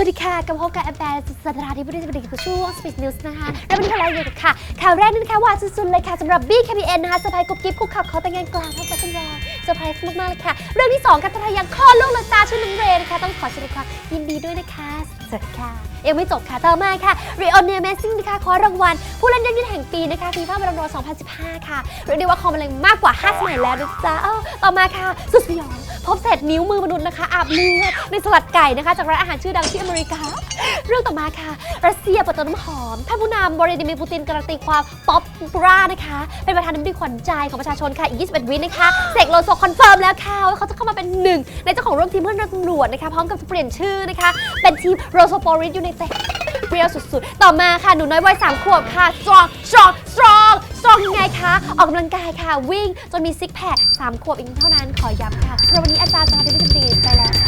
สวัสดีค่ะกับพบกับแอปแบร์สัตราธิบดีสวัสดีกับช่วง Speed News นะคะ แล้ววันนี้เราอยู่กับค่ะ ข่าวแรกนี่นะคะหวานสุดๆเลยค่ะสำหรับ BKPN นะคะเซอร์ไพรส์กุ๊บกิ๊บคุกขับเขาแต่งงานกลางท้องฟ้าคุณรอเซอร์ไพรส์มากๆเลยค่ะ เรื่องที่2กับทายาคลอดลูกเลยจ้าชื่อน้องเรนนะคะต้องขอแสดงความยินดีด้วยนะคะสวัสดีค่ะยังไม่จบค่ะต่อมาค่ะ r e o n e a Amazing นะคะคว้ารางวัล ผู้เล่นยอดเยี่ยมแห่งปีนะคะฟีฟ่าบอลโด2015 ค่ะเรียกได้ว่าคอมมันเลยมากกว่า5สมัยแล้วนะจ๊ะต่อมาค่ะ สุดสยอง พบเศษนิ้วมือมนุษย์นะคะ อาบเลือดในสลัดไก่นะคะ จากร้านอาหารชื่อดังที่อเมริกา เรื่องต่อมาค่ะ รัสเซียเปิดตัวน้ำหอม ท่านผู้นำบริดิมีปูตินการันตีความป๊อปปูรานะคะ เป็นประธานาธิบดีขวัญใจของประชาชนค่ะ อีก 21 วินะคะ เสกโลโซคอนเฟิร์มแล้วค่ะว่าเขาจะเข้ามาเป็นหนึ่งในเจ้าของร่วมทีมเพื่อนตำรวจนะคะ พร้อมกับจะเปลี่ยนชื่อนะคะ เป็นทีมโรโซโปริสยูไนเต็ดเปรี้ยวสุดๆ ต่อมาค่ะ หนูน้อยวัย3ขวบค่ะ strong strong strong คะ ออกกำลังกายค่ะ วิ่งจนมีซิกแพค3ขวบเองเท่านั้นขอย้ำค่ะสำหรับวันนี้อาจารย์สวัสดีไปแล้วค่ะ